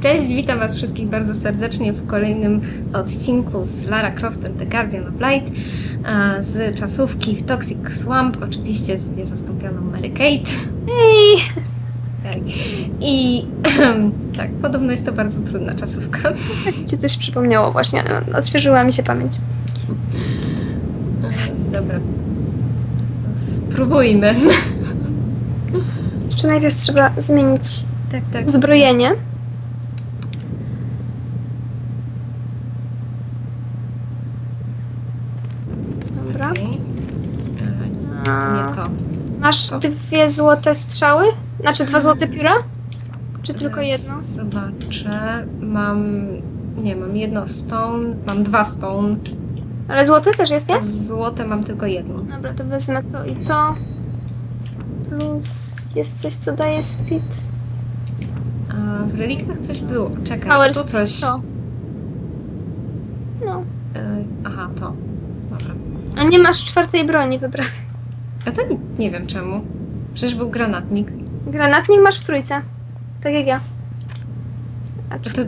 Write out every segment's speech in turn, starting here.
Cześć, witam Was wszystkich bardzo serdecznie w kolejnym odcinku z Lara Croft and the Guardian of Light z czasówki w Toxic Swamp, oczywiście z niezastąpioną Mary Kate. Ej! Tak. I tak, podobno jest to bardzo trudna czasówka. Tak mi się coś przypomniało właśnie. Odświeżyła mi się pamięć. Dobra. Spróbujmy. Jeszcze najpierw trzeba zmienić Tak, tak. uzbrojenie. Dobra. Okej. E, Nie to. Masz dwie złote strzały? Znaczy dwa złote pióra? Czy tylko Teraz jedno? Zobaczę. Mam. Nie, mam jedno stone, mam dwa stone. Ale złote też jest, nie? Złote mam tylko jedno. Dobra, to wezmę to i to. Plus jest coś, co daje speed. W relikach coś było. Czekaj, Power tu coś. to. No. E, aha, to. Dobra. A nie masz czwartej broni wybranej. A to nie, nie wiem czemu. Przecież był granatnik. Granatnik masz w trójce. Tak jak ja. A czy... to.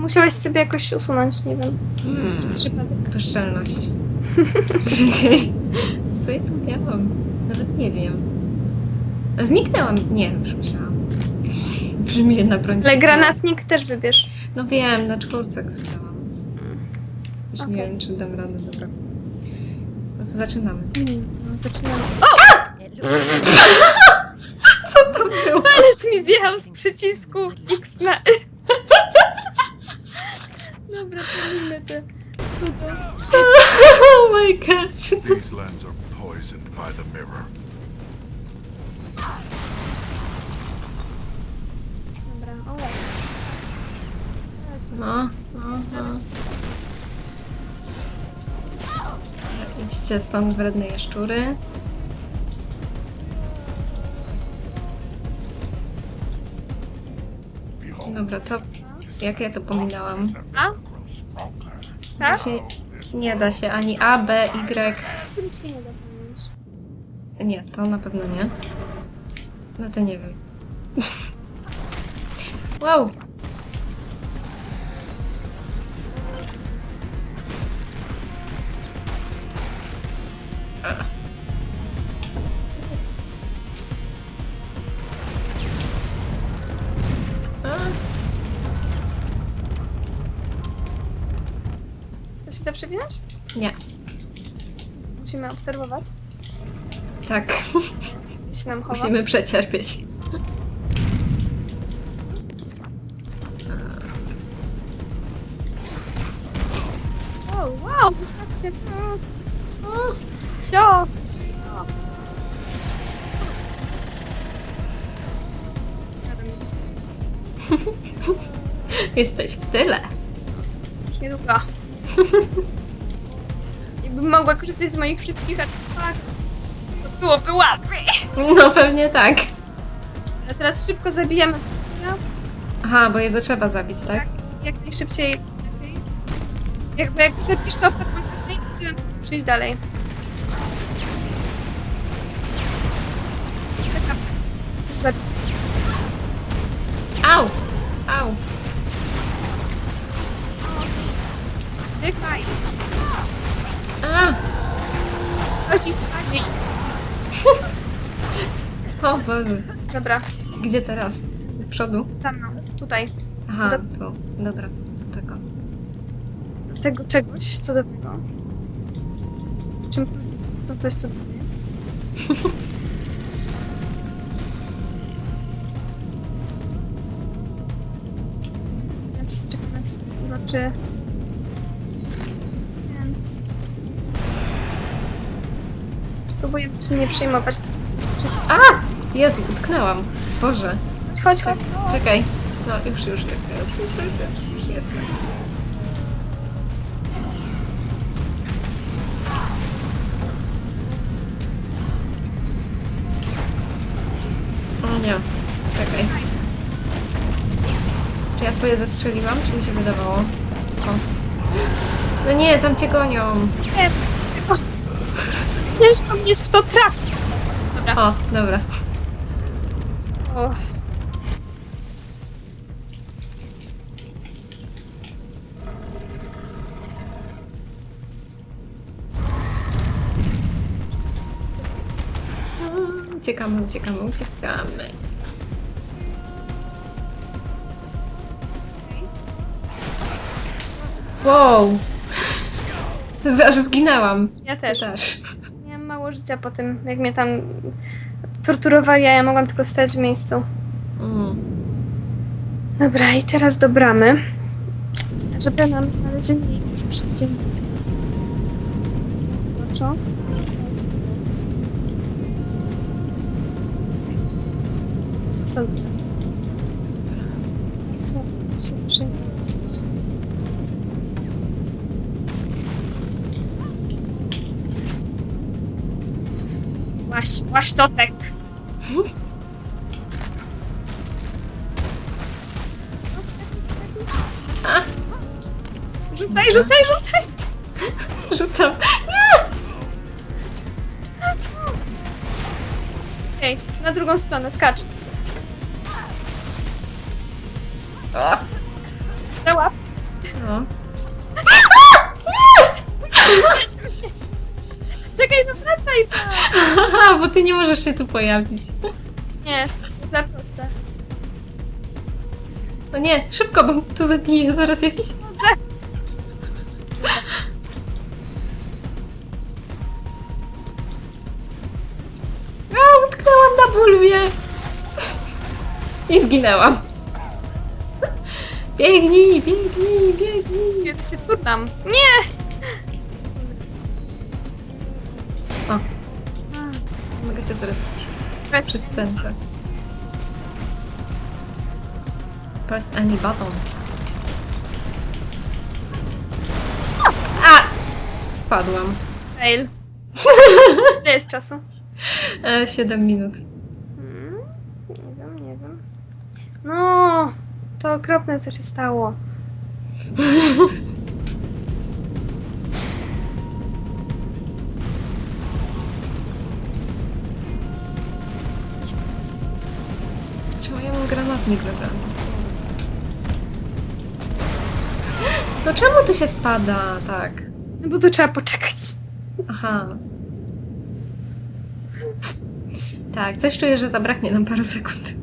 Musiałeś sobie jakoś usunąć, nie wiem. Hmm, Przez przypadek. bezczelność. Czekaj. Co ja tu miałam? Nawet nie wiem. Zniknęłam. Nie, już myślałam. Brzmi jedna broń. Ale granatnik też wybierz. No wiem, na czwórce go chciałam. Już nie Okej. wiem, czy dam radę, dobra. No to zaczynamy. No, zaczynamy. Co to było? Palec mi zjechał z przycisku X na... Dobra, pomijmy te cuda. Oh my gosh. These lands are poisoned by the mirror. No, no, no. Idźcie stąd wredne jaszczury. Dobra, to jak ja to pominęłam? A? Tak? Właśnie nie da się ani A, B, Y. Nic nie da. Nie, to na pewno nie. No to nie wiem. Wow! To się da przewinąć? nie, Musimy obserwować. tak. Się nam chowa. Musimy przecierpieć. Sio. Jesteś w tyle. Już niedługo. Jakbym mogła korzystać z moich wszystkich artefaktów, to byłoby łatwiej. No pewnie tak. Ale teraz szybko zabijamy potwora. Aha, bo jego trzeba zabić, tak? Tak, jak najszybciej. lepiej. Jakby jak zapisz to momencie, będziemy przejść dalej. Au! Au! Zdychaj. A! Chodzi, chodzi. O Boże. Dobra, Gdzie teraz? Do przodu? za mną. Tutaj. Aha, Do- tu. Dobra, do tego. Do tego czegoś cudownego. Czym to coś cudownego jest? uroczy. Więc... Spróbuję się nie przejmować. Czy... A! Jezu, utknęłam. Boże. Chodź, chodź, chodź. Czekaj. No, już, już, już, już, już, już, już jestem. O nie. Czekaj. Ja swoje zestrzeliłam, czy mi się wydawało? O. No nie, tam cię gonią. Nie. O. Ciężko mi jest w to trafić. Dobra. O, dobra. O. Uciekamy, uciekamy, uciekamy. Wow! Aż zginęłam. Ja Ty też. też. Miałam mało życia po tym, jak mnie tam torturowali, a ja mogłam tylko stać w miejscu. Mm. Dobra, i teraz do bramy. Żeby nam znalezienie już przeciwieństwa. Dobrze? Co? Łaś, łaś totek! Wstań, wstań, wstań. Rzucaj, rzucaj, rzucaj! Rzucam. Ej, na drugą stronę, skacz. Ty nie możesz się tu pojawić. Nie, za proste. O nie, szybko, bo tu zabije zaraz jakiś... A, utknęłam na bulwie! I zginęłam. Biegnij, biegnij, biegnij. Gdzie się turnam? Nie! Się zaraz bić. Bez Przy scence. Press any button. A! Wpadłam. fail. Ile jest czasu? E, 7 minut. Hmm, nie wiem, nie wiem. No, to okropne, co się stało. granatnik wybrany? No czemu tu się spada? Tak. No bo tu trzeba poczekać. Aha. Tak, coś czuję, że zabraknie nam paru sekund.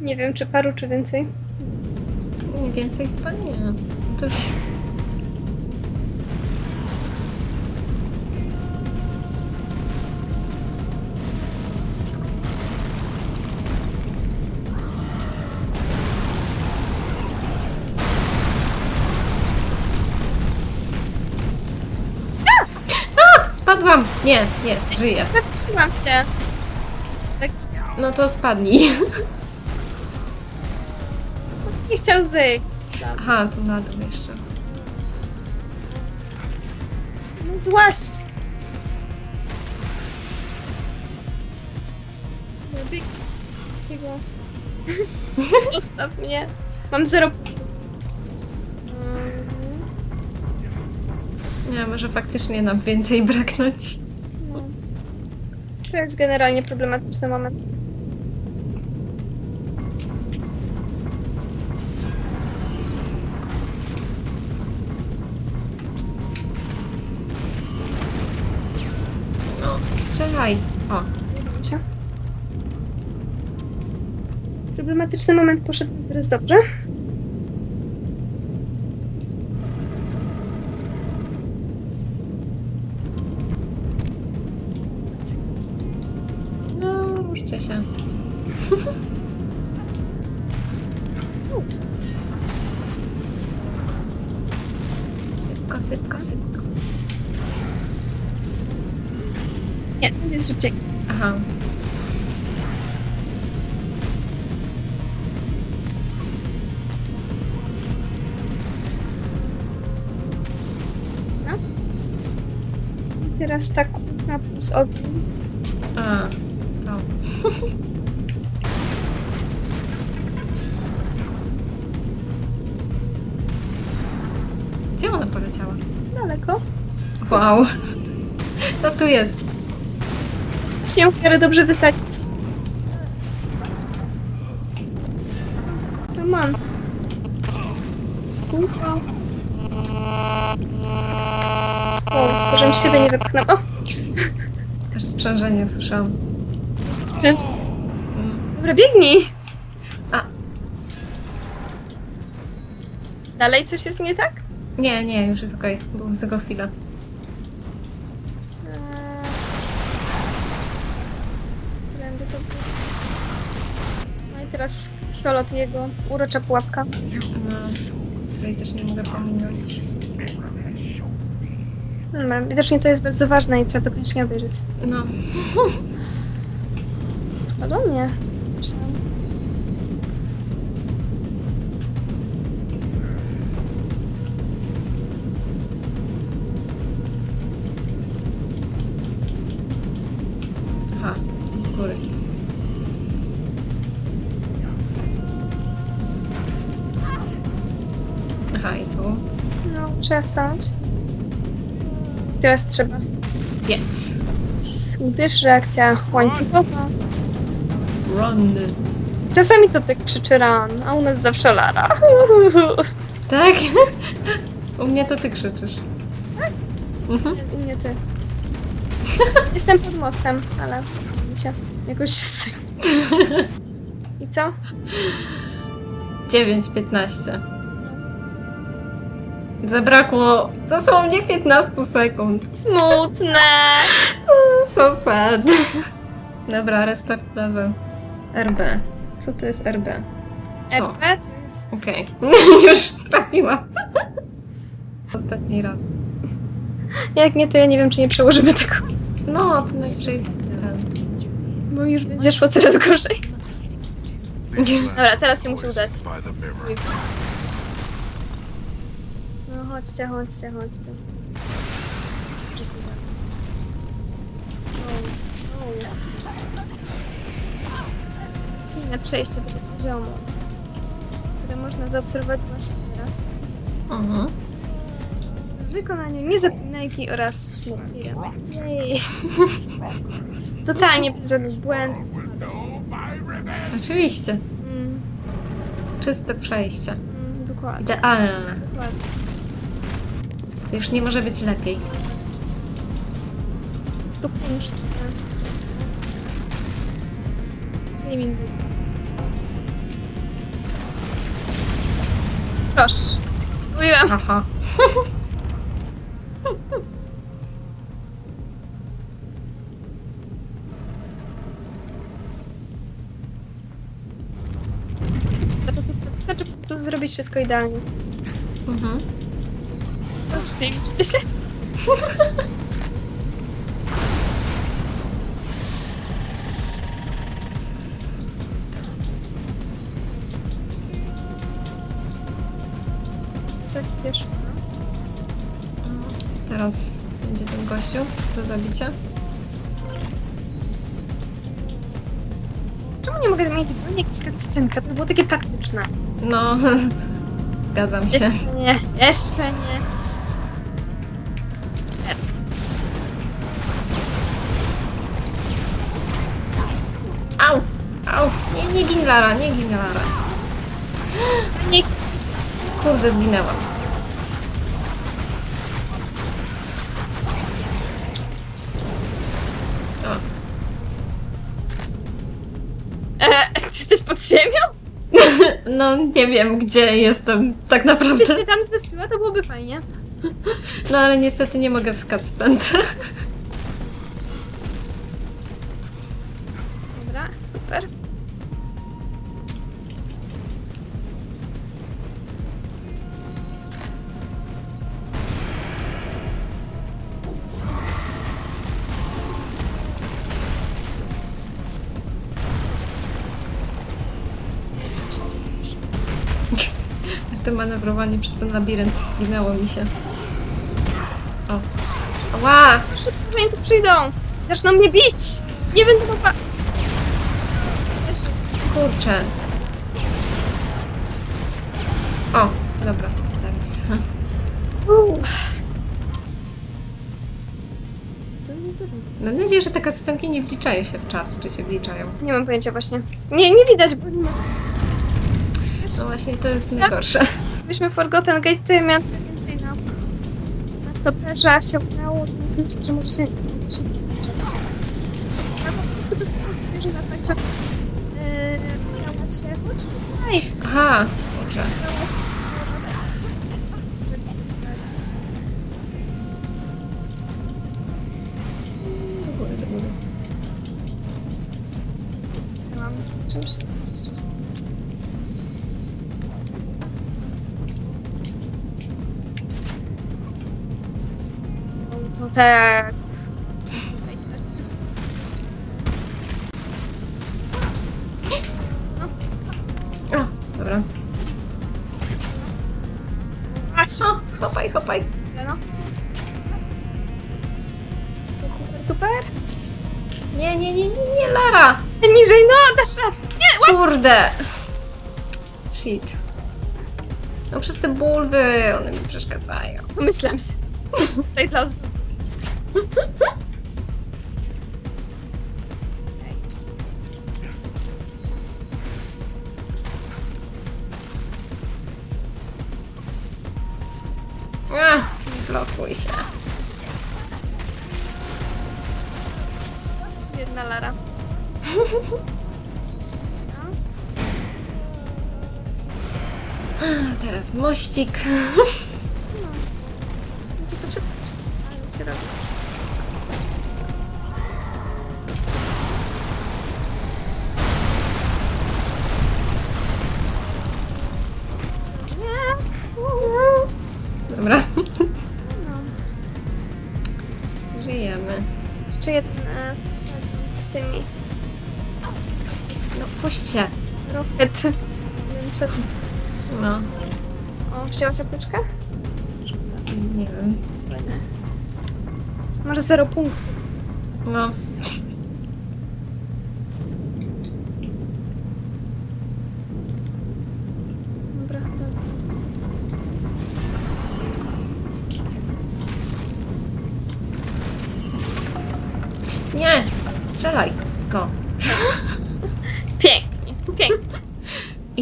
Nie wiem, czy paru, czy więcej. Więcej chyba nie. No To już... Nie, jest, żyję. Zawiesiłam się. No to spadnij. Nie chciał zejść. Aha, tu na dół jeszcze. No złaś. No, bieg- Wszystkiego. Zostaw mnie. Mam zero. Mm, Nie, może faktycznie nam więcej braknąć. To jest generalnie problematyczny moment. No, strzelaj. O. Problematyczny moment poszedł teraz dobrze. Ruszcie się. Sypko, sypko, sypko. Nie, jest szybciej. Aha. I teraz tak na plus ogień. A, Gdzie ona poleciała? Daleko. Wow. No tu jest. Ją w miarę dobrze wysadzić. Roman. Kółko. O, żebym z siebie nie wypchnął. O, Aż sprzężenie słyszałam. Sprzęt. Mm. Dobra, biegnij! A. Dalej coś jest nie tak? Nie, nie, już jest okej. Było tylko chwilę. To? No i teraz solo to jego urocza pułapka. No, tutaj też nie mogę pominąć. Dobra, widocznie to jest bardzo ważne i trzeba to koniecznie obejrzeć. No, Spadło mnie. Stanąć. Teraz trzeba. Piec. Gdyż reakcja łańcuchowa. Run. Czasami to tak krzyczy ran, a u nas zawsze lara. Tak? U mnie to ty krzyczysz. Mhm. U mnie ty. Jestem pod mostem, ale mi się jakoś... I co? 9.15. Zabrakło dosłownie 15 sekund. Smutne! So sad. Dobra, restart level. RB. Co to jest RB? RP to jest... Okej. Już trafiłam. Ostatni raz. Jak nie, to ja nie wiem, czy nie przełożymy tego. No, to najwyżej ten. Bo już będzie szło coraz gorzej. Dobra, teraz się musi udać. By the mirror. Chodźcie, chodźcie, chodźcie. Inne przejście do poziomu, które można zaobserwować właśnie teraz. Mhm. W wykonaniu niezapomniajki oraz Smokira. Jej. Totalnie bez żadnych błędów. Oczywiście. Mm, Czyste przejście. mm, dokładnie, Idealne. dokładnie. To już nie może być lepiej. Po prostu punsz. Gaming. Proszę. Mówiłam. Haha. Wystarczy, wystarczy po prostu zrobić wszystko idealnie. Mhm. Uczcie się. Co gdzież? Teraz będzie ten gościu do zabicia. Czemu nie mogę mieć broń jak scenka? To by było takie praktyczne. No, zgadzam się. Jeszcze nie, jeszcze nie. Nie, gin Lara, nie gin Lara. Nie, Kurde, zginęłam. O, e, ty jesteś pod ziemią? no nie wiem, gdzie jestem tak Gdybyś naprawdę. się tam zrespiła, to byłoby fajnie. No ale niestety nie mogę w cutscence. To manewrowanie przez ten labirynt zginęło mi się. O. Ła! Szybko, zanim tu przyjdą. Zaczną mnie bić. Nie będę mogła... Kurczę. O, dobra, teraz. Mam nadzieję, że te scenki nie wliczają się w czas, czy się wliczają. Nie mam pojęcia właśnie. Nie, nie widać, bo nie ma No właśnie, to jest najgorsze. Gdybyśmy Forgotten Gate, to ja miałam więcej na, na stoperze, się udało, więc myślę, że może się, może się wliczać. prostu dosłownie, że na tak, Yy, się, chodź tutaj. Aha, dobrze. Do tak... O, dobra. O, hopaj, hopaj. no. Super, super, super. Nie, nie, nie, nie, nie, Lara! Niżej, no, dasz radę. Nie, łap Kurde! Shit. No przez te bulwy, one mi przeszkadzają. Pomyślam się. Tutaj dla. Ach, blokuj się. Jedna Lara. Teraz mościk. No, O, wzięłaś apteczkę? nie wiem. Masz zero punktów. No,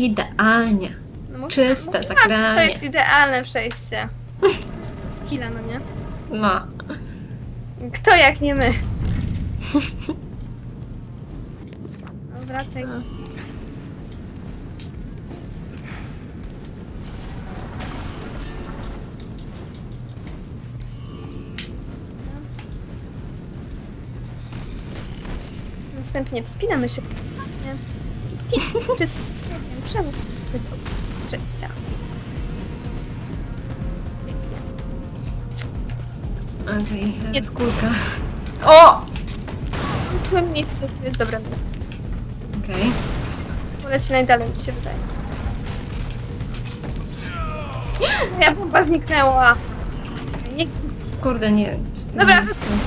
Idealnie. No, Czyste zagranie. To jest idealne przejście. Skilla, no nie? No. Kto jak nie my? No, wracaj. No. Następnie wspinamy się. Nie. Pi- Czystym słowiem przenosimy się do przejścia. Okej, Nie- teraz kulka. O! W złym miejscu to jest dobre miejsce. Okej. Poleci najdalej, mi się wydaje. Moja bomba zniknęła. Nie, Kurde, nie. Dobra. miejscu.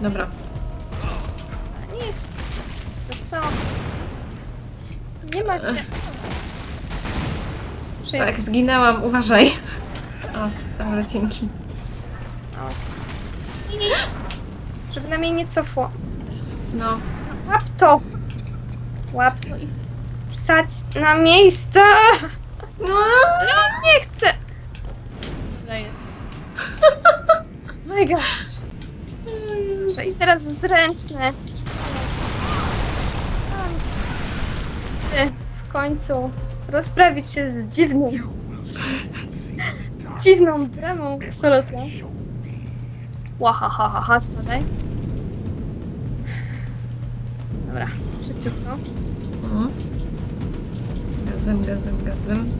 Dobra. nie jest. jest to co? Nie ma się. Tak, zginęłam, uważaj. O, dobra, dzięki. Żeby na mnie nie cofło. No, Łap to! Łap to i wsadź na miejsce! no. Ja nie chcę! Daję. My gosh. Dobrze, i teraz zręczne. W końcu rozprawić się z dziwną, dziwną bramą solotla. Łahahaha, spadaj. Dobra, szybciutko. Mhm. Gazem, gazem, gazem.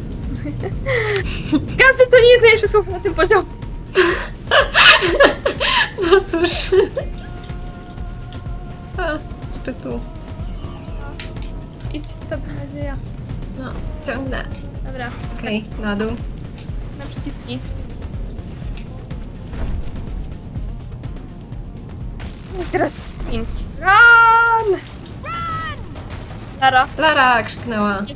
Gazy to nie jest najlepsze słowo na tym poziomie. No cóż. A, jeszcze tu. Idź, to będzie nadzieja. No, ciągnę. Dobra, Okej, na dół. na przyciski. I teraz spięć. Run! Lara. Lara krzyknęła. Run!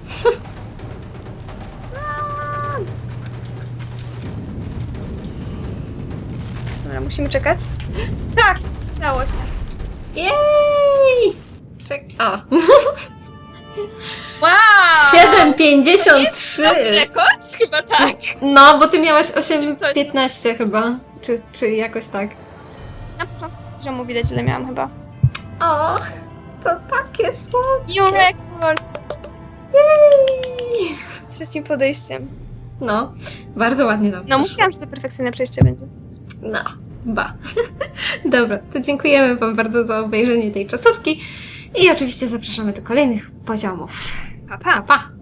Dobra, musimy czekać. Tak! Udało się. Jej! Czek... A. Wow! 7,53! Rekord? Chyba tak. No, bo ty miałaś Coś, 8,15 chyba. Czy, czy jakoś tak. Na początku poziomu widać, ile miałam chyba. O, to takie słodkie. New record! Z trzecim podejściem. No, bardzo ładnie No, poszło. mówiłam, że to perfekcyjne przejście będzie. No, ba. Dobra, to dziękujemy Wam bardzo za obejrzenie tej czasówki i oczywiście zapraszamy do kolejnych poziomów. Pa, pa! Pa!